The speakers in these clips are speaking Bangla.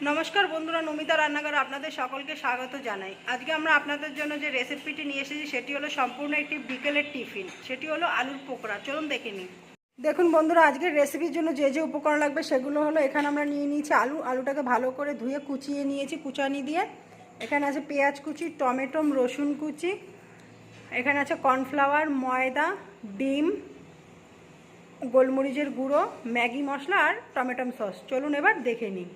নমস্কার বন্ধুরা, নমিতা রান্নাঘর আপনাদের সকলকে স্বাগত জানাই। আজকে আমরা আপনাদের জন্য যে রেসিপিটি নিয়ে এসেছি, সেটি হলো সম্পূর্ণ একটি বিকেলের টিফিন। সেটি হলো আলুর পোকোড়া। চলুন দেখে নিই। দেখুন বন্ধুরা, আজকের রেসিপির জন্য যে যে উপকরণ লাগবে, সেগুলো হলো এখানে আমরা নিয়ে নিয়েছি আলু। আলুটাকে ভালো করে ধুয়ে কুচিয়ে নিয়েছি কুচানি দিয়ে। এখানে আছে পেঁয়াজ কুচি, টমেটো, রসুন কুচি। এখানে আছে কর্নফ্লাওয়ার, ময়দা, ডিম, গোলমরিচের গুঁড়ো, ম্যাগি মশলা আর টমেটো সস। চলুন এবার দেখে নিই।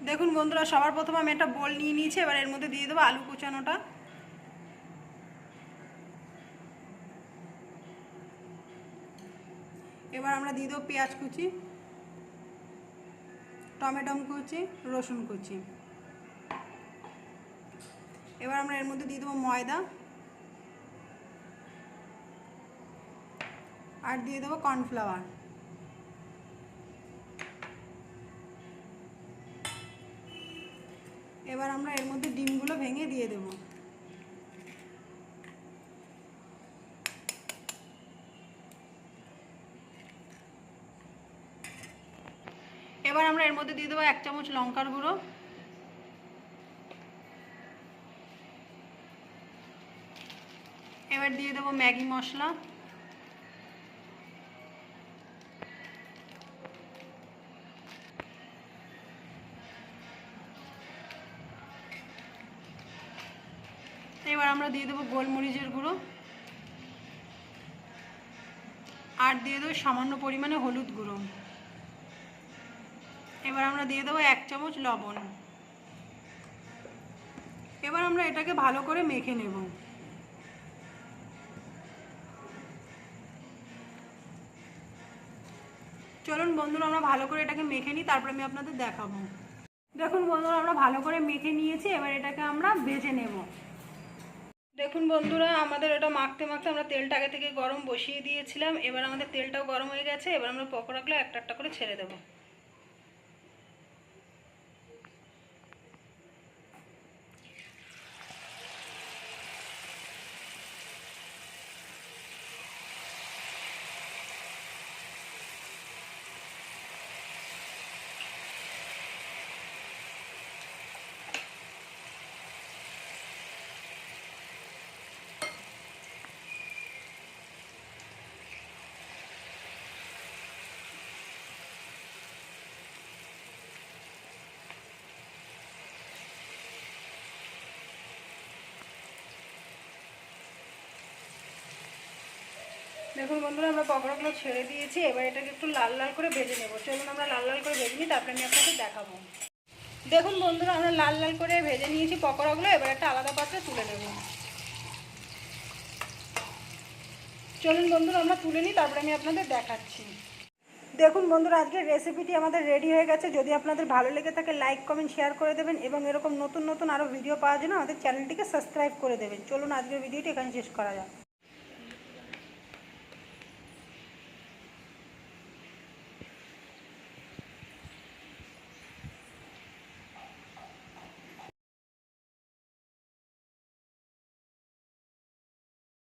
দেখুন বন্ধুরা, সবার প্রথম আমি একটা বোল নিয়ে নিয়েছি, এবার এর মধ্যে দিয়ে দেবো আলু কুচানোটা। এবার আমরা দিয়ে দেবো পেঁয়াজ কুচি টমেটো কুচি, রসুন কুচি। এবার আমরা এর মধ্যে দিয়ে দেবো ময়দা, আর দিয়ে দেবো কর্নফ্লাওয়ার। এবার আমরা এর মধ্যে ডিমগুলো ভেঙে দিয়ে দেব। এবার আমরা এর মধ্যে দিয়ে দেবো এক চামচ লঙ্কার গুঁড়ো। এবার দিয়ে দেবো ম্যাগি মশলা। এবার আমরা দিয়ে দেবো গোলমরিচের গুঁড়ো। আর দিয়ে দেবো সামান্য পরিমাণে হলুদ গুঁড়ো। এবার আমরা দিয়ে দেবো এক চামচ লবণ। এবার আমরা এটাকে ভালো করে মেখে নেব। চলুন বন্ধুরা, আমরা ভালো করে এটাকে মেখে নিই, তারপরে আমি আপনাদের দেখাবো। দেখুন বন্ধুরা, আমরা ভালো করে মেখে নিয়েছি, এবার এটাকে আমরা ভেজে নেব। দেখুন বন্ধুরা, আমাদের এটা মাখতে মাখতে আমরা তেলটা আগে থেকে গরম বসিয়ে দিয়েছিলাম। এবার আমাদের তেলটাও গরম হয়ে গেছে। এবার আমরা পকোড়াগুলো একটা একটা করে ছেড়ে দেবো। দেখুন বন্ধুরা, আমরা পকোড়াগুলো ছেড়ে দিয়েছি, এবার এটাকে একটু লাল লাল করে ভেজে নেব। চলুন আমরা লাল লাল করে ভেজে নিই, তারপরে আমি আপনাকে দেখাবো। দেখুন বন্ধুরা, আমরা লাল লাল করে ভেজে নিয়েছি পকোড়াগুলো, এবার একটা আলাদা পাত্রে তুলে নেব। চলুন বন্ধুরা, আমরা তুলে নিই, তারপরে আমি আপনাদের দেখাচ্ছি। দেখুন বন্ধুরা, আজকের রেসিপিটি আমাদের রেডি হয়ে গেছে। যদি আপনাদের ভালো লেগে থাকে লাইক কমেন্ট শেয়ার করে দেবেন এবং এরকম নতুন নতুন আরও ভিডিও পাওয়ার জন্য আমাদের চ্যানেলটিকে সাবস্ক্রাইব করে দেবেন। চলুন আজকের ভিডিওটি এখানে শেষ করা যাক।